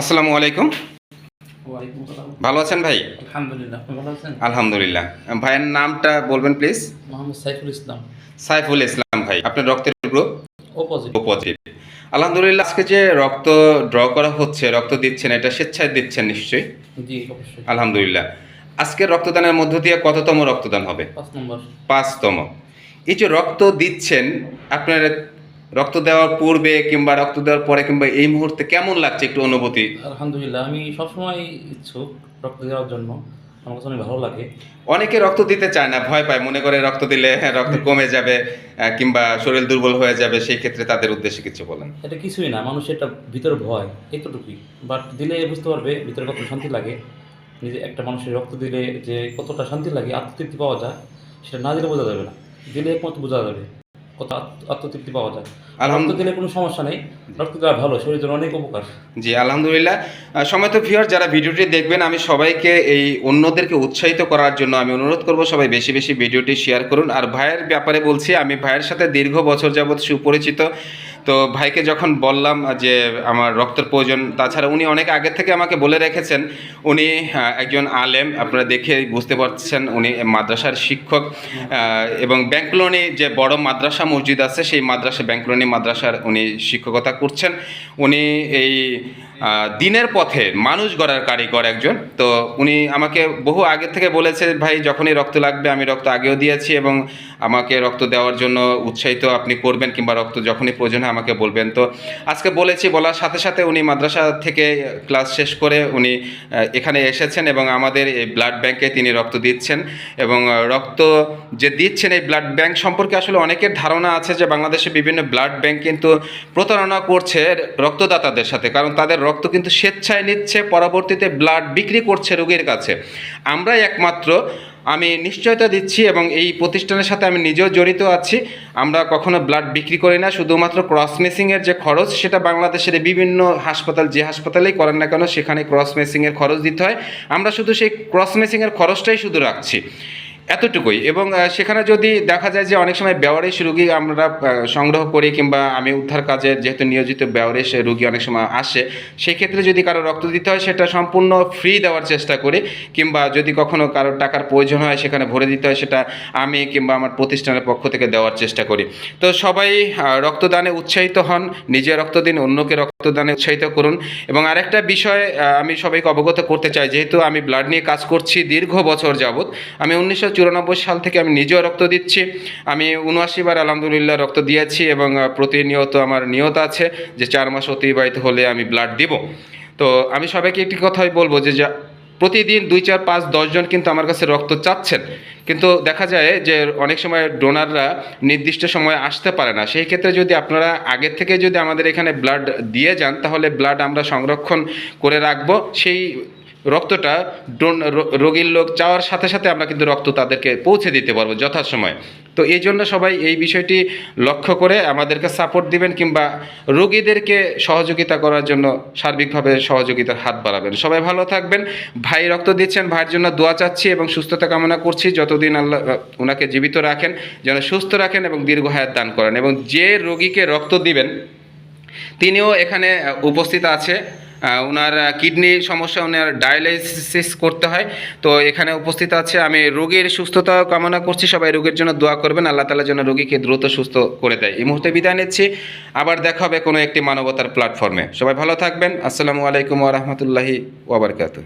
আসসালামু আলাইকুম। ভালো আছেন ভাই? আলহামদুলিল্লাহ ভালো আছেন? আলহামদুলিল্লাহ। ভাইয়ের নামটা বলবেন প্লিজ? মোহাম্মদ সাইফুল ইসলাম। সাইফুল ইসলাম ভাই আপনার রক্তের গ্রুপ? ও পজিটিভ আলহামদুলিল্লাহ আজকে যে রক্ত ড্র করা হচ্ছে রক্ত দিচ্ছেন এটা স্বেচ্ছায় দিচ্ছেন নিশ্চয়ই? জি অবশ্যই। আলহামদুলিল্লাহ। আজকের রক্তদানের মধ্য দিয়ে কততম রক্তদান হবে? পাঁচ নম্বর। পাঁচতম। এই যে রক্ত দিচ্ছেন আপনার রক্ত দেওয়ার পূর্বে কিংবা রক্ত দেওয়ার পরে কিংবা এই মুহূর্তে কেমন লাগছে একটু অনুভূতি? আলহামদুলিল্লাহ আমি সবসময় ইচ্ছুক রক্ত দেওয়ার জন্য। আমার কাছে অনেক ভালো লাগে। অনেকে রক্ত দিতে চায় না ভয় পায়। মনে করে রক্ত দিলে হ্যাঁ, রক্ত কমে যাবে কিংবা শরীর দুর্বল হয়ে যাবে সেই ক্ষেত্রে তাদের উদ্দেশ্যে কিছু বলেন। এটা কিছুই না মানুষের একটা ভিতরে ভয় এতটুকুই। বাট দিলে বুঝতে পারবে ভিতরে কত শান্তি লাগে। নিজে একটা মানুষের রক্ত দিলে যে কতটা শান্তি লাগে আত্মতৃপ্তি পাওয়া যায় সেটা না দিলে বোঝা যাবে না। দিলে একমাত্র বোঝা যাবে। কত আত্ম- আত্মতৃপ্তি পাওয়া যায়। রক্ত দিলে কোনো সমস্যা নেই। রক্ত দেওয়া ভালো শরীরের জন্য অনেক উপকার। জি আলহামদুলিল্লাহ। সময় সময়ত ভিউয়ার যারা ভিডিওটি দেখবেন আমি সবাইকে এই অন্যদেরকে উৎসাহিত করার জন্য আমি অনুরোধ করব সবাই বেশি বেশি ভিডিওটি শেয়ার করুন। আর ভাইয়ের ব্যাপারে বলছি আমি ভাইয়ের সাথে দীর্ঘ বছর যাবৎ সুপরিচিত। তো ভাইকে যখন বললাম যে আমার রক্তের প্রয়োজন, তাছাড়া উনি অনেক আগে থেকে আমাকে বলে রেখেছেন, উনি একজন আলেম, আপনারা দেখে বুঝতে পারছেন উনি মাদ্রাসার শিক্ষক এবং ব্যাংকলনি যে বড় মাদ্রাসা মসজিদ আছে, সেই মাদ্রাসা ব্যাংকলনি মাদ্রাসার উনি শিক্ষকতা করছেন। উনি এই দিনের পথে মানুষ গড়ার কারিগর একজন। তো উনি আমাকে বহু আগে থেকে বলেছে, ভাই, যখনই রক্ত লাগবে, আমি রক্ত আগেও দিয়েছি এবং আমাকে রক্ত দেওয়ার জন্য উৎসাহিত আপনি করবেন কিংবা রক্ত যখনই প্রয়োজন হয় আমাকে বলবেন। তো আজকে বলেছি, বলার সাথে সাথে উনি মাদ্রাসা থেকে ক্লাস শেষ করে উনি এখানে এসেছেন এবং আমাদের এই ব্লাড ব্যাংকে তিনি রক্ত দিচ্ছেন এবং রক্ত যে দিচ্ছেন এই ব্লাড ব্যাংক সম্পর্কে আসলে অনেকের ধারণা আছে যে বাংলাদেশে বিভিন্ন ব্লাড ব্যাংক কিন্তু প্রতারণা করছে রক্তদাতাদের সাথে, কারণ তাদের রক্ত কিন্তু স্বেচ্ছায় নিচ্ছে, পরবর্তীতে ব্লাড বিক্রি করছে রোগীর কাছে। আমরাই একমাত্র আমি নিশ্চয়তা দিচ্ছি এবং এই প্রতিষ্ঠানের সাথে আমি নিজেও জড়িত আছি। আমরা কখনো ব্লাড বিক্রি করি না, শুধুমাত্র ক্রস মেসিংয়ের যে খরচ সেটা বাংলাদেশের বিভিন্ন হাসপাতাল যে হাসপাতালেই করেন না কেন, সেখানে ক্রস মেসিংয়ের খরচ দিতে হয়। আমরা শুধু সেই ক্রস মেসিংয়ের খরচটাই শুধু রাখছি। এতটুকুই। এবং সেখানে যদি দেখা যায় যে অনেক সময় বেওয়ারিশ রুগী আমরা সংগ্রহ করি কিংবা আমি উদ্ধার কাজে যেহেতু নিয়োজিত বেওয়ারিশ রুগী অনেক সময় আসে সেই ক্ষেত্রে যদি কারও রক্ত দিতে হয়, সেটা সম্পূর্ণ ফ্রি দেওয়ার চেষ্টা করি। কিংবা যদি কখনো কারও টাকার প্রয়োজন হয়, সেখানে ভরে দিতে হয়, সেটা আমি কিংবা আমার প্রতিষ্ঠানের পক্ষ থেকে দেওয়ার চেষ্টা করি। তো সবাই রক্তদানে উৎসাহিত হন, নিজে রক্ত দিন, অন্যকে রক্তদানে উৎসাহিত করুন। এবং আরেকটা বিষয় আমি সবাইকে অবগত করতে চাই, যেহেতু আমি ব্লাড নিয়ে কাজ করছি দীর্ঘ বছর যাবৎ, আমি উনিশশো চুরানব্বই সাল থেকে আমি নিজেও রক্ত দিচ্ছি। আমি উনআশিবার আলহামদুলিল্লাহ রক্ত দিয়েছি এবং প্রতিনিয়ত আমার নিয়ত আছে যে চার মাস অতিবাহিত হলে আমি ব্লাড দিব। তো আমি সবাইকে একটি কথাই বলব যে যা প্রতিদিন দুই, চার, পাঁচ দশজন কিন্তু আমার কাছে রক্ত চাচ্ছেন। কিন্তু দেখা যায় যে অনেক সময় ডোনাররা নির্দিষ্ট সময়ে আসতে পারে না। সেই ক্ষেত্রে যদি আপনারা আগের থেকে যদি আমাদের এখানে ব্লাড দিয়ে যান, তাহলে ব্লাড আমরা সংরক্ষণ করে রাখব। সেই রক্তটা ডোন রোগীর লোক চাওয়ার সাথে সাথে আমরা কিন্তু রক্ত তাদেরকে পৌঁছে দিতে পারব যথাসময়ে। তো এই জন্য সবাই এই বিষয়টি লক্ষ্য করে আমাদেরকে সাপোর্ট দিবেন কিংবা রোগীদেরকে সহযোগিতা করার জন্য সার্বিকভাবে সহযোগিতার হাত বাড়াবেন। সবাই ভালো থাকবেন। ভাই রক্ত দিচ্ছেন, ভাইয়ের জন্য দোয়া চাচ্ছি এবং সুস্থতা কামনা করছি। যতদিন আল্লাহ ওনাকে জীবিত রাখেন, যেন সুস্থ রাখেন এবং দীর্ঘ হায়াত দান করেন। এবং যে রোগীকে রক্ত দিবেন, তিনিও এখানে উপস্থিত আছে। ওনার কিডনি সমস্যা ওনার ডায়ালাইসিস করতে হয়। তো এখানে উপস্থিত আছে, আমি রোগীর সুস্থতা কামনা করছি, সবাই রোগের জন্য দোয়া করবেন, আল্লাহ তালার জন্য রোগীকে দ্রুত সুস্থ করে দেয়। এই মুহূর্তে বিদায় নিচ্ছি, আবার দেখা হবে কোনো একটি মানবতার প্ল্যাটফর্মে সবাই ভালো থাকবেন, আসসালামু আলাইকুম ওরহমতুল্লাহি ওবরকাতু